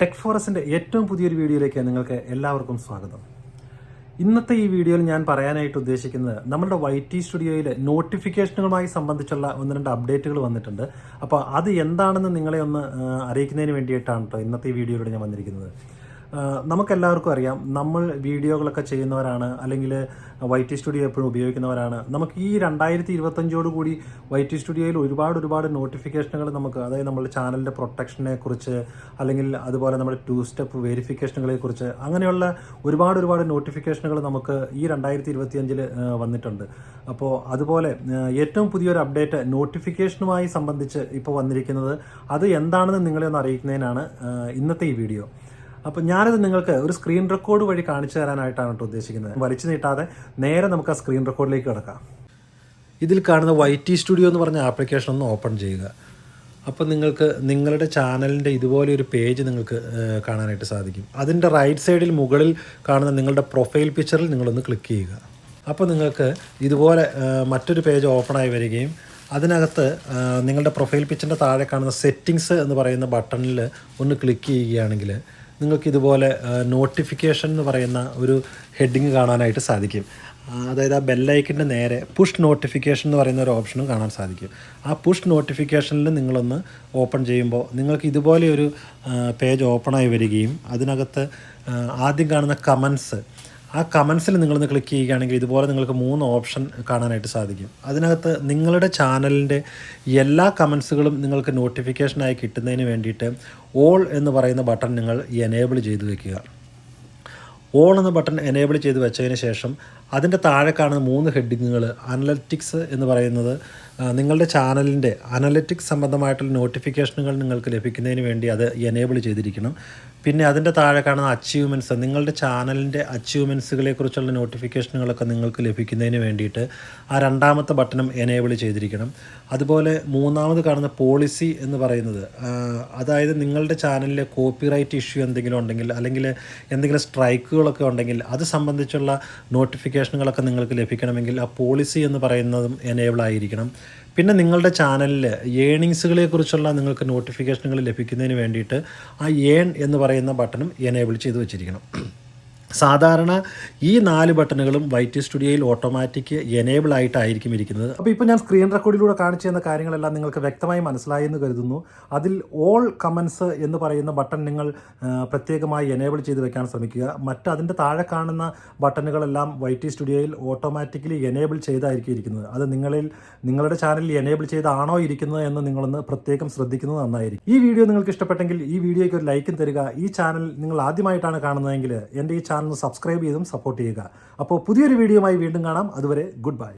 Tech ഫോറസിന്റെ ഏറ്റവും പുതിയൊരു വീഡിയോയിലേക്ക് നിങ്ങൾക്ക് എല്ലാവർക്കും സ്വാഗതം. ഇന്നത്തെ ഈ വീഡിയോയിൽ ഞാൻ പറയാനായിട്ട് ഉദ്ദേശിക്കുന്നത് നമ്മുടെ വൈ ടി സ്റ്റുഡിയോയിൽ നോട്ടിഫിക്കേഷനുകളുമായി സംബന്ധിച്ചുള്ള ഒന്ന് രണ്ട് അപ്ഡേറ്റുകൾ വന്നിട്ടുണ്ട്. അപ്പോൾ അത് എന്താണെന്ന് നിങ്ങളെ ഒന്ന് അറിയിക്കുന്നതിന് വേണ്ടിയിട്ടാണ് കേട്ടോ ഇന്നത്തെ ഈ വീഡിയോയിലൂടെ ഞാൻ വന്നിരിക്കുന്നത്. നമുക്കെല്ലാവർക്കും അറിയാം നമ്മൾ വീഡിയോകളൊക്കെ ചെയ്യുന്നവരാണ് അല്ലെങ്കിൽ വൈ ടി സ്റ്റുഡിയോ എപ്പോഴും ഉപയോഗിക്കുന്നവരാണ്. നമുക്ക് ഈ രണ്ടായിരത്തി ഇരുപത്തഞ്ചോട് കൂടി വൈ ടി സ്റ്റുഡിയോയിൽ ഒരുപാട് ഒരുപാട് നോട്ടിഫിക്കേഷനുകൾ നമുക്ക് അതായത് നമ്മുടെ ചാനലിന്റെ പ്രൊട്ടക്ഷനെ കുറിച്ച് അല്ലെങ്കിൽ അതുപോലെ നമ്മുടെ ടു സ്റ്റെപ്പ് വെരിഫിക്കേഷനുകളെ കുറിച്ച് അങ്ങനെയുള്ള ഒരുപാട് ഒരുപാട് നോട്ടിഫിക്കേഷനുകൾ നമുക്ക് ഈ രണ്ടായിരത്തി ഇരുപത്തിയഞ്ചിൽ വന്നിട്ടുണ്ട്. അപ്പോൾ അതുപോലെ ഏറ്റവും പുതിയൊരു അപ്ഡേറ്റ് നോട്ടിഫിക്കേഷനുമായി സംബന്ധിച്ച് ഇപ്പോൾ വന്നിരിക്കുന്നത് അത് എന്താണെന്ന് നിങ്ങളെ ഒന്ന് അറിയിക്കുന്നതിനാണ് ഇന്നത്തെ ഈ വീഡിയോ. അപ്പോൾ ഞാനത് നിങ്ങൾക്ക് ഒരു സ്ക്രീൻ റെക്കോർഡ് വഴി കാണിച്ചു തരാനായിട്ടാണ് കേട്ടോ ഉദ്ദേശിക്കുന്നത്. വലിച്ചു നീട്ടാതെ നേരെ നമുക്ക് ആ സ്ക്രീൻ റെക്കോർഡിലേക്ക് കിടക്കാം. ഇതിൽ കാണുന്ന വൈ ടി സ്റ്റുഡിയോ എന്ന് പറഞ്ഞ ആപ്ലിക്കേഷൻ ഒന്ന് ഓപ്പൺ ചെയ്യുക. അപ്പോൾ നിങ്ങൾക്ക് നിങ്ങളുടെ ചാനലിന്റെ ഇതുപോലെ ഒരു പേജ് നിങ്ങൾക്ക് കാണാനായിട്ട് സാധിക്കും. അതിന്റെ റൈറ്റ് സൈഡിൽ മുകളിൽ കാണുന്ന നിങ്ങളുടെ പ്രൊഫൈൽ പിക്ചറിൽ നിങ്ങളൊന്ന് ക്ലിക്ക് ചെയ്യുക. അപ്പോൾ നിങ്ങൾക്ക് ഇതുപോലെ മറ്റൊരു പേജ് ഓപ്പണായി വരികയും അതിനകത്ത് നിങ്ങളുടെ പ്രൊഫൈൽ പിക്ചറിന്റെ താഴെ കാണുന്ന സെറ്റിങ്സ് എന്ന് പറയുന്ന ബട്ടണിൽ ഒന്ന് ക്ലിക്ക് ചെയ്യുകയാണെങ്കിൽ നിങ്ങൾക്ക് ഇതുപോലെ നോട്ടിഫിക്കേഷൻ എന്ന് പറയുന്ന ഒരു ഹെഡിങ് കാണാനായിട്ട് സാധിക്കും. അതായത് ആ ബെല്ലൈക്കിന്റെ നേരെ പുഷ് നോട്ടിഫിക്കേഷൻ എന്ന് പറയുന്ന ഒരു ഓപ്ഷനും കാണാൻ സാധിക്കും. ആ പുഷ് നോട്ടിഫിക്കേഷനിൽ നിങ്ങളൊന്ന് ഓപ്പൺ ചെയ്യുമ്പോൾ നിങ്ങൾക്ക് ഇതുപോലെ ഒരു പേജ് ഓപ്പണായി വരികയും അതിനകത്ത് ആദ്യം കാണുന്ന കമൻസ് ആ കമൻസിൽ നിങ്ങളൊന്ന് ക്ലിക്ക് ചെയ്യുകയാണെങ്കിൽ ഇതുപോലെ നിങ്ങൾക്ക് മൂന്ന് ഓപ്ഷൻ കാണാനായിട്ട് സാധിക്കും. അതിനകത്ത് നിങ്ങളുടെ ചാനലിന്റെ എല്ലാ കമൻസുകളും നിങ്ങൾക്ക് നോട്ടിഫിക്കേഷനായി കിട്ടുന്നതിന് വേണ്ടിയിട്ട് ഓൾ എന്ന് പറയുന്ന ബട്ടൺ നിങ്ങൾ എനേബിൾ ചെയ്ത് വെക്കുക. ഓൾ എന്ന ബട്ടൺ എനേബിൾ ചെയ്ത് വെച്ചതിന് ശേഷം അതിന്റെ താഴെ കാണുന്ന മൂന്ന് ഹെഡിങ്ങുകൾ അനലറ്റിക്സ് എന്ന് പറയുന്നത് നിങ്ങളുടെ ചാനലിന്റെ അനലറ്റിക്സ് സംബന്ധമായിട്ടുള്ള നോട്ടിഫിക്കേഷനുകൾ നിങ്ങൾക്ക് ലഭിക്കുന്നതിന് വേണ്ടി അത് എനേബിൾ ചെയ്തിരിക്കണം. പിന്നെ അതിന്റെ താഴെ കാണുന്ന അച്ചീവ്മെന്റ്സ് നിങ്ങളുടെ ചാനലിന്റെ അച്ചീവ്മെന്റ്സുകളെ കുറിച്ചുള്ള നോട്ടിഫിക്കേഷനുകളൊക്കെ നിങ്ങൾക്ക് ലഭിക്കുന്നതിന് വേണ്ടിയിട്ട് ആ രണ്ടാമത്തെ ബട്ടണും എനേബിൾ ചെയ്തിരിക്കണം. അതുപോലെ മൂന്നാമത് കാണുന്ന പോളിസി എന്ന് പറയുന്നത് അതായത് നിങ്ങളുടെ ചാനലിലെ കോപ്പിറൈറ്റ് ഇഷ്യൂ എന്തെങ്കിലും ഉണ്ടെങ്കിൽ അല്ലെങ്കിൽ എന്തെങ്കിലും സ്ട്രൈക്കുകളൊക്കെ ഉണ്ടെങ്കിൽ അത് സംബന്ധിച്ചുള്ള നോട്ടിഫിക്കേഷനുകളൊക്കെ നിങ്ങൾക്ക് ലഭിക്കണമെങ്കിൽ ആ പോളിസി എന്ന് പറയുന്നതും എനേബിൾ ആയിരിക്കണം. പിന്നെ നിങ്ങളുടെ ചാനലിൽ ഏണിങ്സുകളെ കുറിച്ചുള്ള നിങ്ങൾക്ക് നോട്ടിഫിക്കേഷനുകൾ ലഭിക്കുന്നതിന് വേണ്ടിയിട്ട് ആ ഏൺ എന്ന് പറയുന്ന ബട്ടണും എനേബിൾ ചെയ്ത് വെച്ചിരിക്കണം. സാധാരണ ഈ നാല് ബട്ടണുകളും വൈറ്റ് സ്റ്റുഡിയോയിൽ ഓട്ടോമാറ്റിക് എനേബിൾ ആയിട്ടായിരിക്കും ഇരിക്കുന്നത്. അപ്പോൾ ഇപ്പോൾ ഞാൻ സ്ക്രീൻ റെക്കോർഡിലൂടെ കാണിച്ചു തന്ന കാര്യങ്ങളെല്ലാം നിങ്ങൾക്ക് വ്യക്തമായി മനസ്സിലായി എന്ന് കരുതുന്നു. അതിൽ ഓൾ കമൻസ് എന്ന് പറയുന്ന ബട്ടൺ നിങ്ങൾ പ്രത്യേകമായി എനേബിൾ ചെയ്ത് വെക്കാൻ ശ്രമിക്കുക. മറ്റ് അതിന്റെ താഴെ കാണുന്ന ബട്ടണുകളെല്ലാം വൈറ്റ് സ്റ്റുഡിയോയിൽ ഓട്ടോമാറ്റിക്കലി എനേബിൾ ചെയ്തായിരിക്കും ഇരിക്കുന്നത്. അത് നിങ്ങളിൽ നിങ്ങളുടെ ചാനലിൽ എനേബിൾ ചെയ്താണോ ഇരിക്കുന്നത് എന്ന് നിങ്ങളൊന്ന് പ്രത്യേകം ശ്രദ്ധിക്കുന്നത് നന്നായിരിക്കും. ഈ വീഡിയോ നിങ്ങൾക്ക് ഇഷ്ടപ്പെട്ടെങ്കിൽ ഈ വീഡിയോയ്ക്ക് ഒരു ലൈക്കും തരിക. ഈ ചാനൽ നിങ്ങൾ ആദ്യമായിട്ടാണ് കാണുന്നതെങ്കിൽ എന്റെ ഈ ചാനൽ സബ്സ്ക്രൈബ് ചെയ്തും സപ്പോർട്ട് ചെയ്യുക. അപ്പോൾ പുതിയൊരു വീഡിയോയുമായി വീണ്ടും കാണാം. അതുവരെ ഗുഡ് ബൈ.